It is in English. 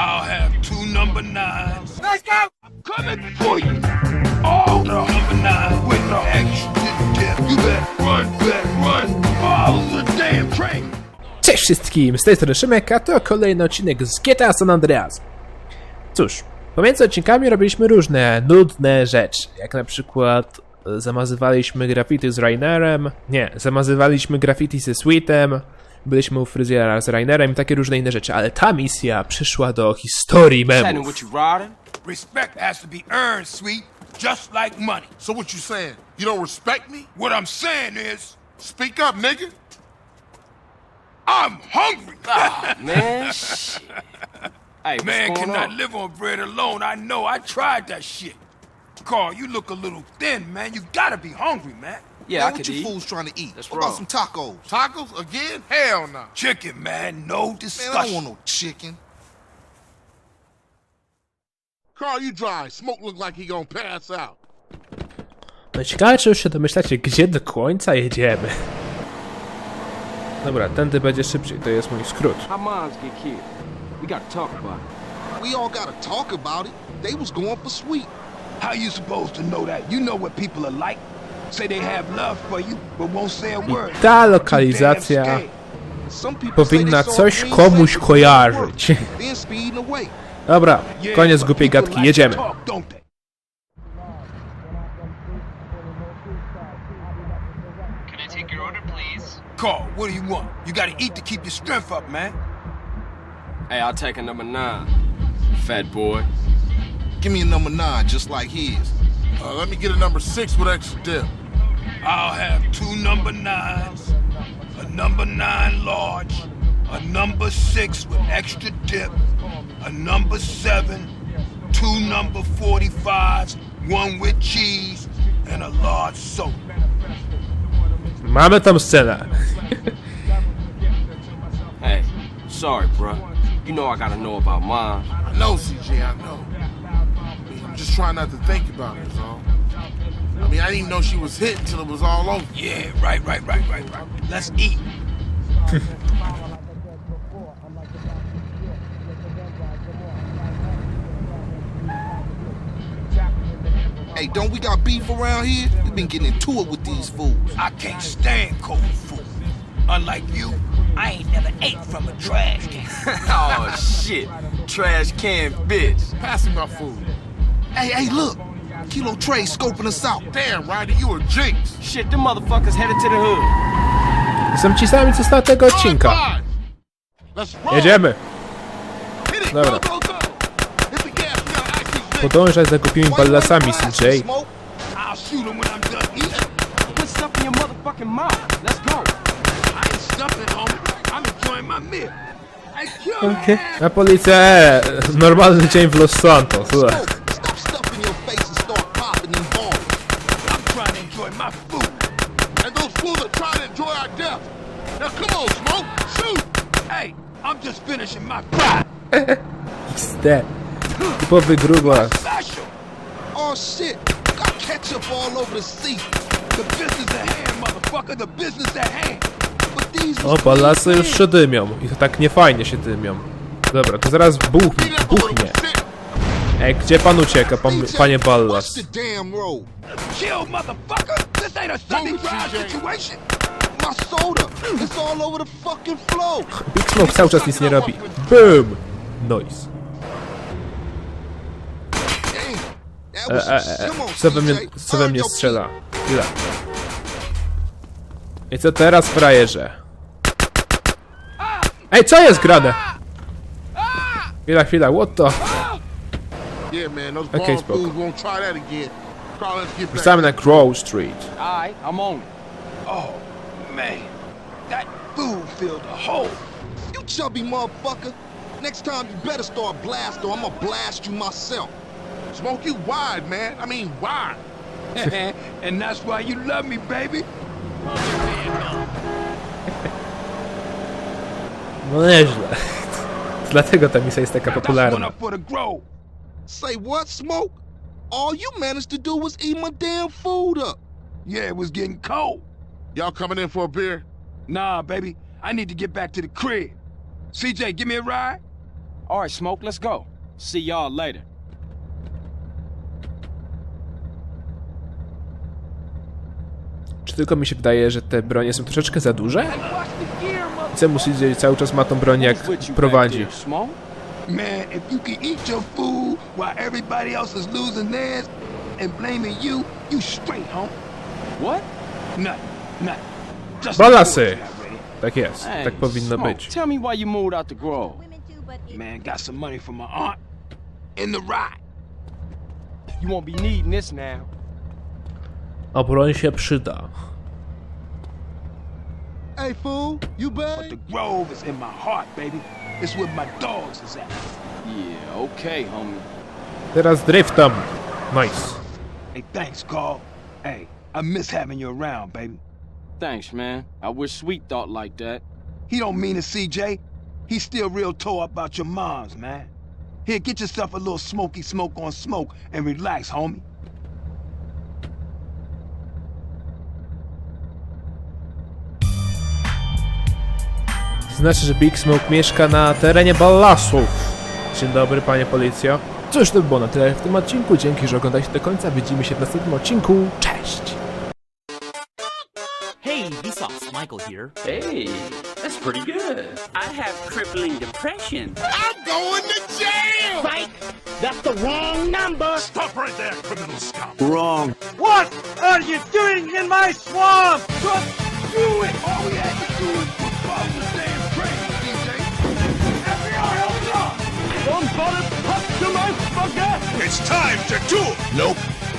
I'll have two number nines. Let's go! I'm coming for you. All the number nine with no extra dip. You better run, better run. All the damn train. Cześć wszystkim, z tej strony Szymek, a to kolejny odcinek z GTA San Andreas. Cóż, pomiędzy odcinkami robiliśmy różne nudne rzeczy, jak na przykład zamazywaliśmy graffiti z Rainerem, nie, zamazywaliśmy graffiti ze Sweetem, byliśmy u fryzjera z Rainerem i takie różne inne rzeczy, ale ta misja przyszła do historii memów. what you riding? Respect has to be earned, sweet, just like money. So what you saying? You don't respect me? What I'm saying is, Speak up, nigga. I'm hungry. Man, shit. Hey, what's Man going cannot on? live on bread alone. I know. I tried that shit. Carl, you look a little thin, man. You gotta be hungry, man. Yeah, Man, I what could you eat. fools trying to eat? That's what about some tacos? Tacos again? Hell no. Chicken, man. No Man, I don't want no chicken. Carl, you dry. Smoke look like he gonna pass out. No ciekawe, czy już się domyślacie, gdzie do końca jedziemy. Dobra, tędy będzie szybciej, to jest mój skrót. How moms get killed? We gotta talk about it. We all gotta talk about it. They was going for sweet. How you supposed to know that? You know what people are like. Say they have love for you, but won't say a word. Ta lokalizacja scared. Some people say powinna coś komuś flag kojarzyć. Then speeding away. Dobra, koniec but głupiej gadki, jedziemy. to Talk, don't they? Can I take your order, please? Carl, what do you want? You gotta eat to keep your strength up, man. Hey, I'll take a number nine. Fat boy. Give me a number nine, just like his. Uh, let me get a number six with extra dip. I'll have two number nines, a number nine large, a number six with extra dip, a number seven, two number 45s, one with cheese, and a large soda. Mamy tą scenę. Hey, sorry, bruh. You know I gotta know about mom. I know, CJ, I know. I mean, I'm just trying not to think about it, is all. I mean, I didn't even know she was hit until it was all over. Yeah, right, right, right, right, right. Let's eat. Hey, don't we got beef around here? We've been getting into it with these fools. I can't stand cold food. Unlike you, I ain't never ate from a trash can. oh, shit. Trash can bitch. Pass me my food. Hey, hey, look. Kilo Trey scoping us out. Damn, Ryder, you a jinx. Shit, them motherfuckers headed to the hood. Są ci sami co z tamtego odcinka. Jedziemy. Dobra. Podążaj za głupimi ballasami, CJ. Okay. Na policję! Normalny dzień w Los Santos. Słuchaj. Now come on, Smoke. Shoot. Hey, I'm just finishing my fry. XD. Typowy grubas. Special. Oh shit, got ketchup all over the seat. The business at hand, motherfucker. The business at hand. O, clean już się dymią. I to tak niefajnie się dymią. Dobra, to zaraz boy buchnie. Ej, gdzie pan ucieka, pan, panie Ballas? Big Smoke cały czas nic nie robi. Boom! Noise. E, e, e, co, we mnie, co we mnie strzela? Chwila. I co teraz, frajerze? Ej, co jest grane? Chwila, chwila, what the? Okej, okay, spoko. Wracamy na Crow Street. Alright, I'm on it. Man. That food filled a hole. You chubby motherfucker. Next time you better start blast or I'ma blast you myself. Smoke you wide, man. I mean, wide. and that's why you love me, baby. No nieźle. Dlatego ta misja jest taka popularna. up for the grove. Say what, Smoke? All you managed to do was eat my damn food up. Yeah, it was getting cold. Y'all coming in for a beer? Nah, baby. I need to get back to the crib. CJ, give me a ride. All right, Smoke, let's go. See y'all later. Czy tylko mi się wydaje, że te bronie są troszeczkę za duże? Chcę CJ cały czas ma tą broń jak prowadzi. Man, if you can eat your food while everybody else is losing theirs and blaming you, you straight, home. What? Nothing, nothing. Just Balasy. the boys got ready. Tak jest, Hey, tak powinno Smoke, być. Tell me why you moved out the Grove. Women too, but it- Man, got some money from my aunt in the ride. You won't be needing this now. A broń się przyda. Hey, fool, you bet. But the grove is in my heart, baby. It's where my dogs is at. Yeah, okay, homie. Teraz driftom. Nice. Hey, thanks, Carl. Hey, I miss having you around, baby. Thanks, man. I wish Sweet thought like that. He don't mean it, CJ. He's still real tore up about your moms, man. Here, get yourself a little smoky smoke on smoke and relax, homie. Znaczy, że Big Smoke mieszka na terenie Ballasów. Dzień dobry, panie policjo. Cóż, to by było na tyle w tym odcinku. Dzięki, że oglądaliście do końca. Widzimy się w następnym odcinku. Cześć! Michael here. Hey, that's pretty good. I have crippling depression. I'm going to jail! That's the wrong number. Stop right there, criminal scum. Wrong. What are you doing in my swamp? Just do it! All we had to do was put Bob the damn train, CJ. FBI, open up! Somebody pop to my spaghetti! It's time to duel! Nope.